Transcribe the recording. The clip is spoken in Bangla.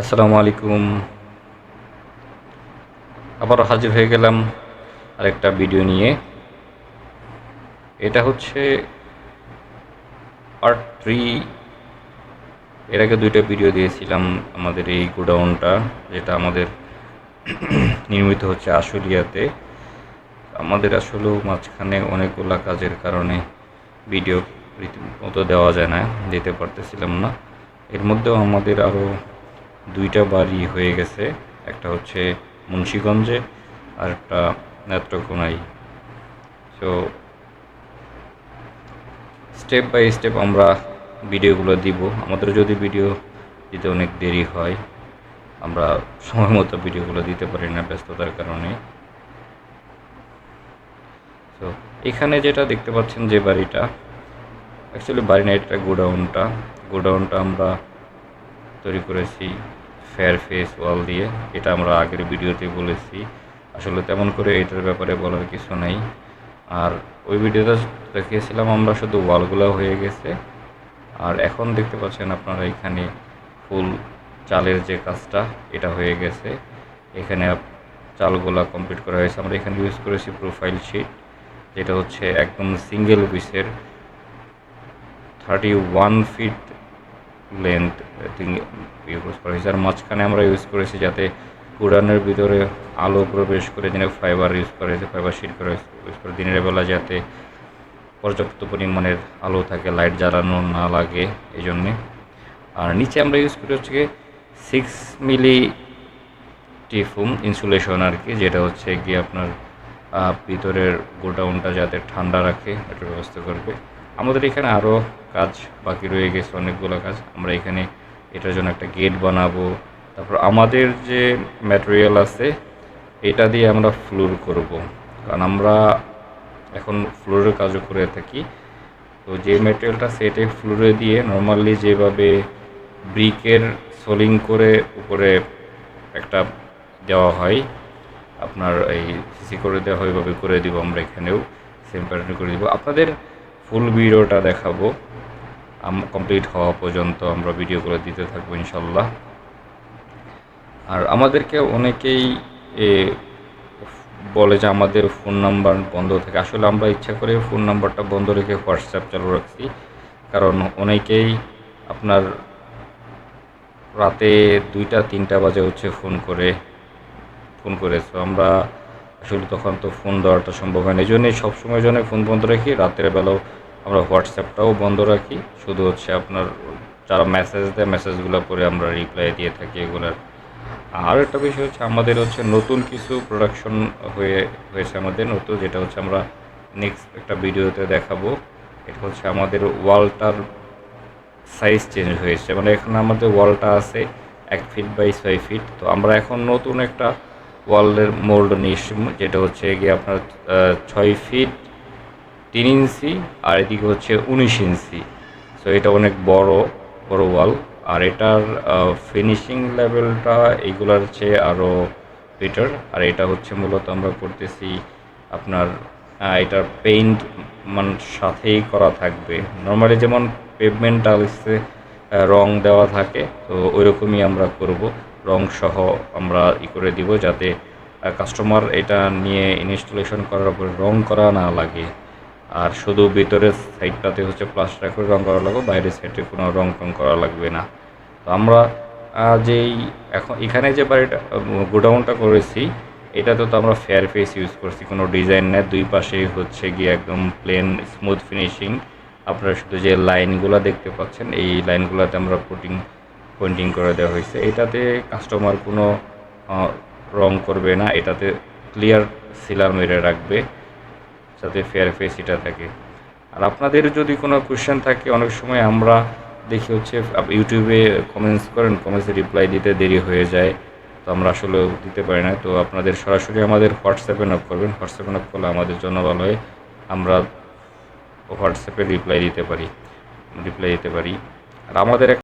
আসসালামু আলাইকুম। আবার হাজির হয়ে গেলাম আরেকটা ভিডিও নিয়ে। এটা হচ্ছে পার্ট থ্রি এর আগে দুইটা ভিডিও দিয়েছিলাম আমাদের এই গোডাউনটা, যেটা আমাদের নির্মিত হচ্ছে আশুলিয়াতে। আমাদের আসলেও মাঝখানে অনেকগুলা কাজের কারণে ভিডিও রীতিমতো দেওয়া যায় না, দিতে পারতেছিলাম না। এর মধ্যেও আমাদের আরও দুইটা বাড়ি হয়ে গেছে। একটা হচ্ছে মুন্সীগঞ্জে, আর একটা নেত্রকোনাই সো স্টেপ বাই স্টেপ আমরা ভিডিওগুলো দিব। আমাদের যদি ভিডিও দিতে অনেক দেরি হয়, আমরা সময় মতো ভিডিওগুলো দিতে পারি না ব্যস্ততার কারণে। তো এখানে যেটা দেখতে পাচ্ছেন যে বাড়িটা অ্যাকচুয়ালি বাড়ি না এটা গোডাউনটা। গোডাউনটা আমরা তৈরি করেছি ফেয়ার ফেস ওয়াল দিয়ে। এটা আমরা আগের ভিডিওতে বলেছি। আসলে তেমন করে এটার ব্যাপারে বলার কিছু নাই। আর ওই ভিডিওটা দেখিয়েছিলাম আমরা, শুধু ওয়ালগুলো হয়ে গেছে। আর এখন দেখতে পাচ্ছেন আপনারা এখানে ফুল চালের যে কাজটা, এটা হয়ে গেছে। এখানে চালগুলা কমপ্লিট করা হয়েছে। আমরা এখানে ইউজ করেছি প্রোফাইল শিট যেটা হচ্ছে একদম সিঙ্গেল পিসের থার্টি ওয়ান ফিট লেন্থ হয়েছে আর মাঝখানে আমরা ইউজ করেছি যাতে উড়ানের ভিতরে আলো প্রবেশ করে, যেন ফাইবার ইউজ করা হয়েছে ফাইবার শিট করে ইউজ করে দিনের বেলা যাতে পর্যাপ্ত পরিমাণের আলো থাকে লাইট জ্বালানো না লাগে এই জন্যে আর নিচে আমরা ইউজ করি হচ্ছে সিক্স মিলি টিফুম ইনসুলেশন আর কি, যেটা হচ্ছে গিয়ে আপনার ভিতরের গোডাউনটা যাতে ঠান্ডা রাখে এটার ব্যবস্থা করবে। আমাদের এখানে আরও কাজ বাকি রয়ে গেছে, অনেকগুলো কাজ। আমরা এখানে এটার জন্য একটা গেট বানাবো। তারপর আমাদের যে ম্যাটেরিয়াল আছে, এটা দিয়ে আমরা ফ্লোর করব। কারণ আমরা এখন ফ্লোরের কাজও করে থাকি। তো যে ম্যাটেরিয়ালটা সেটে ফ্লোরে দিয়ে নর্মালি যেভাবে ব্রিকের সোলিং করে উপরে একটা দেওয়া হয়, আপনার এই সিসি করে দেওয়া হয়, ওইভাবে করে দিব আমরা এখানেও। সেম প্যাটার্ন করে দিব। আপনাদের ফুল ভিডিওটা দেখাবো। কমপ্লিট হওয়া পর্যন্ত আমরা ভিডিওগুলো দিতে থাকব ইনশাল্লাহ। আর আমাদেরকে অনেকেই বলে যে আমাদের ফোন নাম্বার বন্ধ থাকে। আসলে আমরা ইচ্ছা করে ফোন নাম্বারটা বন্ধ রেখে হোয়াটসঅ্যাপ চালু রাখছি। কারণ অনেকেই আপনার রাতে দুইটা, তিনটা বাজে হচ্ছে ফোন করে, ফোন করেছ আমরা আসলে তখন তো ফোন দেওয়াটা সম্ভব হয় না এই জন্যই সবসময় জন্য ফোন বন্ধ রাখি। রাতের বেলাও আমরা হোয়াটসঅ্যাপটাও বন্ধ রাখি। শুধু হচ্ছে আপনার যারা মেসেজ দেয় মেসেজগুলো পরে আমরা রিপ্লাই দিয়ে থাকি এগুলার আর একটা বিষয় হচ্ছে আমাদের হচ্ছে নতুন কিছু প্রোডাকশন হয়ে, হয়েছে আমাদের নতুন, যেটা হচ্ছে আমরা নেক্সট একটা ভিডিওতে দেখাবো। এটা হচ্ছে আমাদের ওয়ালটার সাইজ চেঞ্জ হয়েছে। মানে এখন আমাদের ওয়ালটা আছে এক ফিট বাই ছয় ফিট তো আমরা এখন নতুন একটা ওয়ালের মোল্ড এসেছি যেটা হচ্ছে গিয়ে আপনার ছয় ফিট তিন ইঞ্চি আর এদিকে হচ্ছে উনিশ ইঞ্চি। সো এটা অনেক বড় বড় ওয়াল। আর এটার ফিনিশিং লেভেলটা এইগুলার চেয়ে আরও বেটার আর এটা হচ্ছে মূলত আমরা করতেছি আপনার এটার পেইন্ট মান সাথেই করা থাকবে। নর্মালি যেমন পেভমেন্ট টাইলসে রং দেওয়া থাকে, তো ওইরকমই আমরা করব। রং সহ আমরা ই করে দিব যাতে কাস্টমার এটা নিয়ে ইনস্টলেশন করার পর রং করা না লাগে। আর শুধু ভিতরের সাইডটাতে হচ্ছে প্লাস্টার করে রং করা লাগবে বাইরের সাইডে কোনো রং টং করা লাগবে না। তো আমরা যেই এখন এখানে যে বাড়িটা গোডাউনটা করেছি, এটাতে তো আমরা ফেয়ার ফেস ইউজ করছি, কোনো ডিজাইন নেই। দুই পাশেই হচ্ছে গিয়ে একদম প্লেন স্মুথ ফিনিশিং আপনারা শুধু যে লাইনগুলো দেখতে পাচ্ছেন, এই লাইনগুলোতে আমরা পুটিং পয়েন্টিং করে দেওয়া হয়েছে। এটাতে কাস্টমার কোনো রং করবে না। এটাতে ক্লিয়ার সিলার মেরে রাখবে, যাতে ফেয়ার ফেস এটা থাকে। আর আপনাদের যদি কোনো কোয়েশ্চেন থাকে, অনেক সময় আমরা দেখি হচ্ছে ইউটিউবে কমেন্টস করেন কমেন্টসে রিপ্লাই দিতে দেরি হয়ে যায়। তো আমরা আসলে দিতে পারি না। তো আপনাদের সরাসরি আমাদের হোয়াটসঅ্যাপে নক করবেন। হোয়াটসঅ্যাপে নক করলে আমাদের জন্য ভালো হয়। আমরা হোয়াটসঅ্যাপে রিপ্লাই দিতে পারি রিপ্লাই দিতে পারি। আর আমাদের